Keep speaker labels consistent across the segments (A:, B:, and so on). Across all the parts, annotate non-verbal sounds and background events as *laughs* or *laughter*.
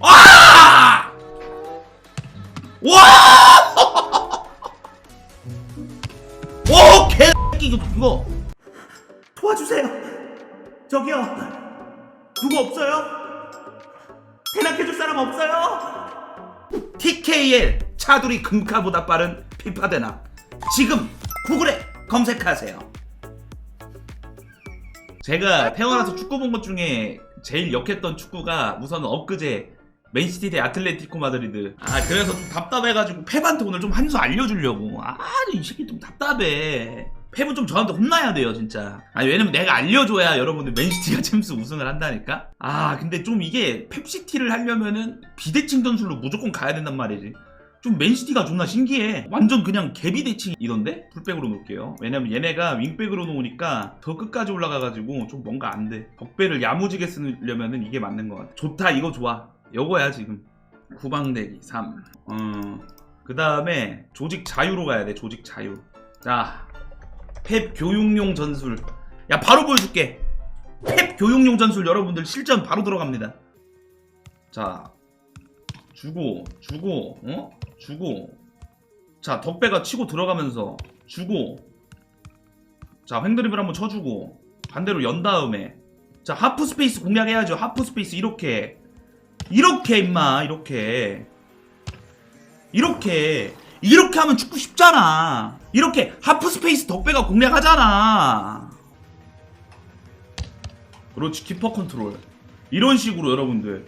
A: 아! 와! 오, 개 이거 이거 도와주세요. 저기요. 누구 없어요? 대낮해줄 사람 없어요? TKL 차두리 금카보다 빠른 피파 대낮 지금 구글에 검색하세요. 제가 태어나서 축구 본 것 중에 제일 역했던 축구가 우선 엊그제 맨시티 대 아틀레티코 마드리드. 아 그래서 좀 답답해가지고 펩한테 오늘 좀 한 수 알려주려고. 아이 새끼 좀 답답해. 펩은 좀 저한테 혼나야 돼요 진짜. 아니 왜냐면 내가 알려줘야 여러분들 맨시티가 *laughs* 챔스 우승을 한다니까. 아 근데 좀 이게 펩시티를 하려면은 비대칭 전술로 무조건 가야 된단 말이지. 좀 맨시티가 존나 신기해. 완전 그냥 개비 대칭이던데? 풀백으로 놓을게요. 왜냐면 얘네가 윙백으로 놓으니까 더 끝까지 올라가가지고 좀 뭔가 안 돼. 덕배를 야무지게 쓰려면은 이게 맞는 것 같아. 좋다, 이거 좋아. 요거야, 지금. 구방대기 3. 어. 그 다음에 조직 자유로 가야 돼, 조직 자유. 자. 펩 교육용 전술. 야, 바로 보여줄게. 펩 교육용 전술 여러분들 실전 바로 들어갑니다. 자, 주고 주고 어 주고 자 덕배가 치고 들어가면서 주고 자 횡드립을 한번 쳐주고 반대로 연 다음에 자 하프 스페이스 공략해야죠. 하프 스페이스 이렇게. 이렇게 임마 이렇게. 이렇게. 이렇게 하면 축구 쉽잖아. 이렇게 하프 스페이스 덕배가 공략하잖아. 그렇지 키퍼 컨트롤. 이런 식으로 여러분들.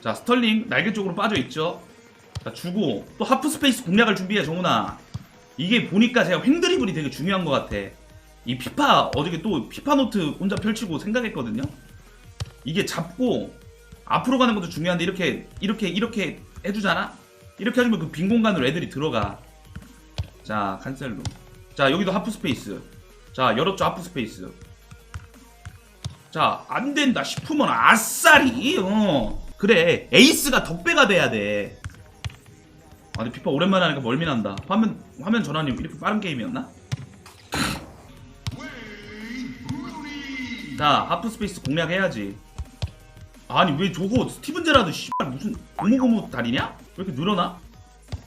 A: 자 스털링 날개 쪽으로 빠져있죠 자 주고. 또 하프 스페이스 공략을 준비해 정훈아. 이게 보니까 제가 횡드리블이 되게 중요한 것 같아. 이 피파 어저께 또 피파 노트 혼자 펼치고 생각했거든요. 이게 잡고 앞으로 가는 것도 중요한데 이렇게 이렇게 이렇게 해주잖아? 이렇게 해주면 그 빈 공간으로 애들이 들어가. 자 칸셀로. 자 여기도 하프 스페이스. 자 열었죠 하프 스페이스. 자 안된다 싶으면 아싸리 어. 그래 에이스가 덕배가 돼야 돼 아, 근데 피파 오랜만에 하니까 멀미난다. 화면 화면 전환이 이렇게 빠른 게임이었나? 자, 하프 스페이스 공략해야지. 아니 왜 저거 스티븐 제라드 씨발 무슨 고무고무 다리냐? 왜 이렇게 늘어나?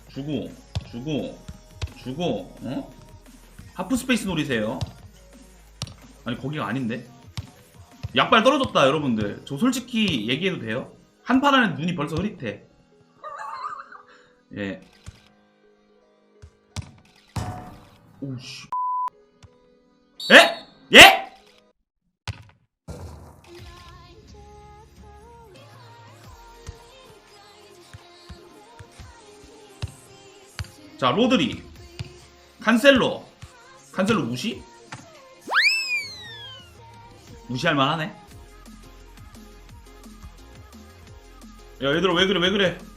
A: 주고 주고 주고 어? 하프 스페이스 노리세요. 아니 거기가 아닌데? 약발 떨어졌다 여러분들. 저 솔직히 얘기해도 돼요? 한 판 안에 눈이 벌써 흐릿해. 예. 오씨. 에? 예? 자, 로드리. 칸셀로. 칸셀로 무시? 무시할 만하네. 야, 얘들아, 왜 그래, 왜 그래?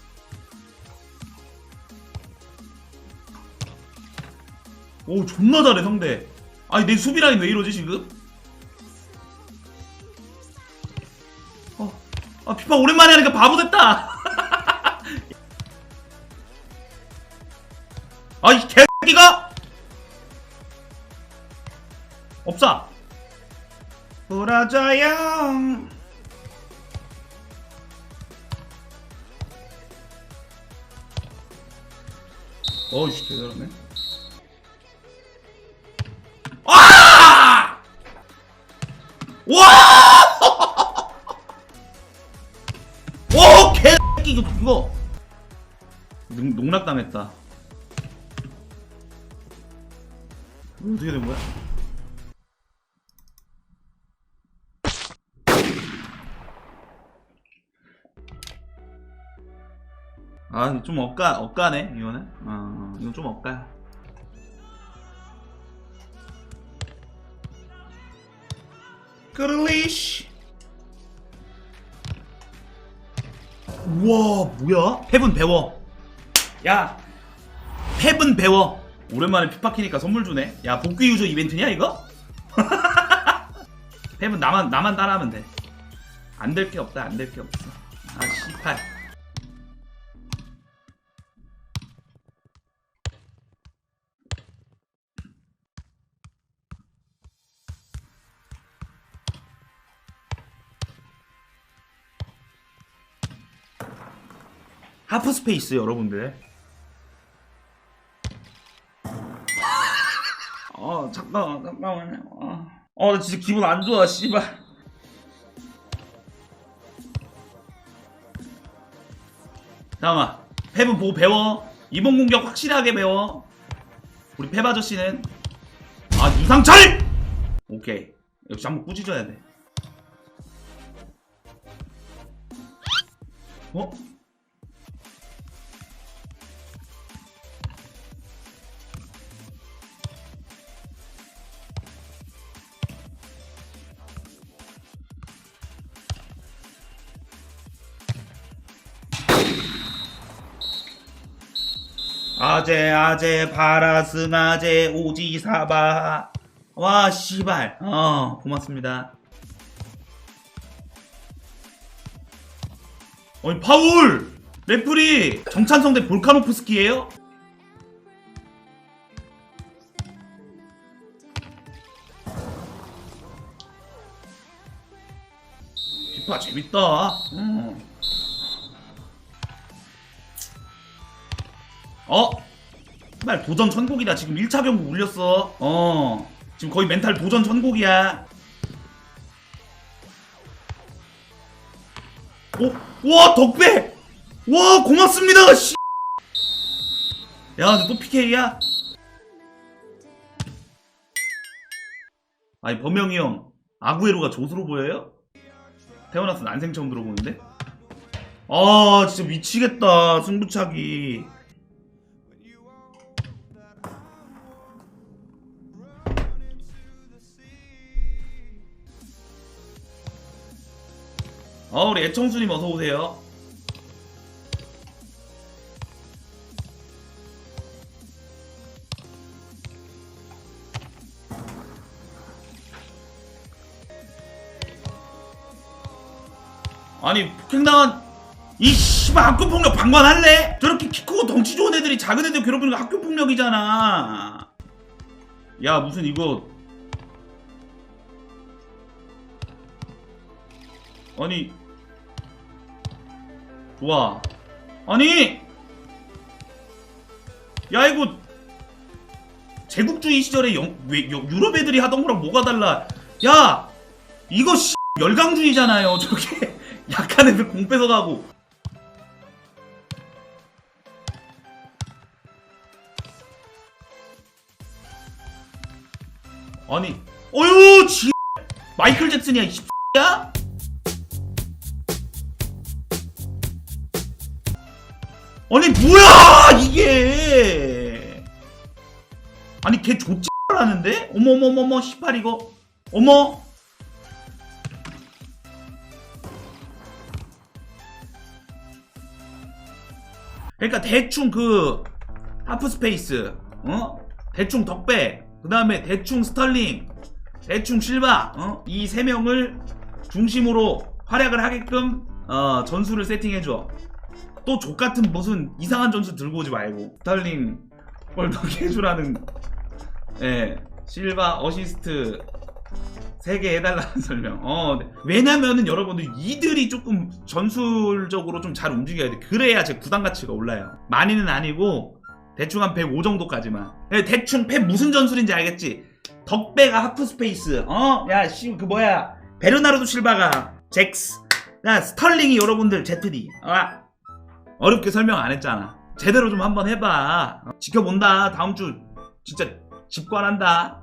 A: 오 존나 잘해 상대. 아니 내 수비 라인 왜 이러지 지금? 어, 아 피파 오랜만에 하니까 바보 됐다. *laughs* 아이 개새끼가! 없어. 돌아줘요. 어이씨 대단하네 농, 농락당했다. 이거 어떻게 된 거야? 아, 좀 억까, 억까네, 이거는. 어, 이건 좀 억까야. 그릴리쉬 우와 뭐야? 펩은 배워 야 탭은 배워. 오랜만에 피파키니까 선물 주네. 야 복귀 유저 이벤트냐 이거? *laughs* 탭은 나만 나만 따라하면 돼 안 될 게 없다 안 될 게 없어. 아 씨팔 하프스페이스 여러분들. 잠깐만 잠깐만요. 어, 어, 나 진짜 기분 안 좋아 씨발. 잠깐만 펩은 보고 배워. 이번 공격 확실하게 배워. 우리 펩 아저씨는 아 유상철. 오케이 역시 한번 꾸짖어야 돼. 어? 아재 아재 바라승아재 오지사바 와 씨발 어 고맙습니다 어이 파울 레프리 정찬성 대 볼카노프스키예요? 피파 재밌다 음. 어? 말 도전 천국이다 지금 1차 경고 울렸어 어 지금 거의 멘탈 도전 천국이야 오, 와 덕배 와 고맙습니다 씨. 야, 근데 또 PK야? 아니 범영이 형 아구에로가 조수로 보여요? 태어나서 난생 처음 들어보는데? 아 진짜 미치겠다 승부차기 아 우리 애청수님 어서 오세요. 아니 폭행당한 이 씨발 학교 폭력 방관할래? 저렇게 키 크고 덩치 좋은 애들이 작은 애들 괴롭히는 거 학교 폭력이잖아. 야 무슨 이거 아니 좋아 아니! 야 이거 제국주의 시절에 영, 왜, 여- 유럽 애들이 하던 거랑 뭐가 달라? 야 이거 씨, 열강주의잖아요. *laughs* 저렇게 약한 애들 공 뺏어가고. 아니 어휴 지 마이클 잭슨이야 이 야? 아니 뭐야 이게! 아니 걔 족지라는데? 어머 어머 어머 어머 18 이거. 어머! 그러니까 대충 그 하프 스페이스 어? 대충 덕배 그 다음에 대충 스털링 대충 실바 어? 이 세 명을 중심으로 활약을 하게끔 어, 전술을 세팅해줘 또 족같은 무슨 이상한 전술 들고 오지 말고. 스털링 뻘떡 해주라는. 예 실바 어시스트 3개 해달라는 *laughs* 설명. 어 네. 왜냐면은 여러분들 이들이 조금 전술적으로 좀 잘 움직여야 돼. 그래야 제 구단 가치가 올라요. 많이는 아니고 대충 한 105 정도까지만. 예, 대충 패 무슨 전술인지 알겠지? 덕배가 하프 스페이스. 어야 씨 그 뭐야? 베르나르도 실바가 잭스. 야 스털링이 여러분들 제트디. 아 어렵게 설명 안 했잖아. 제대로 좀 한번 해봐. 어, 지켜본다. 다음 주 진짜 집권한다